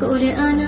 কোরআন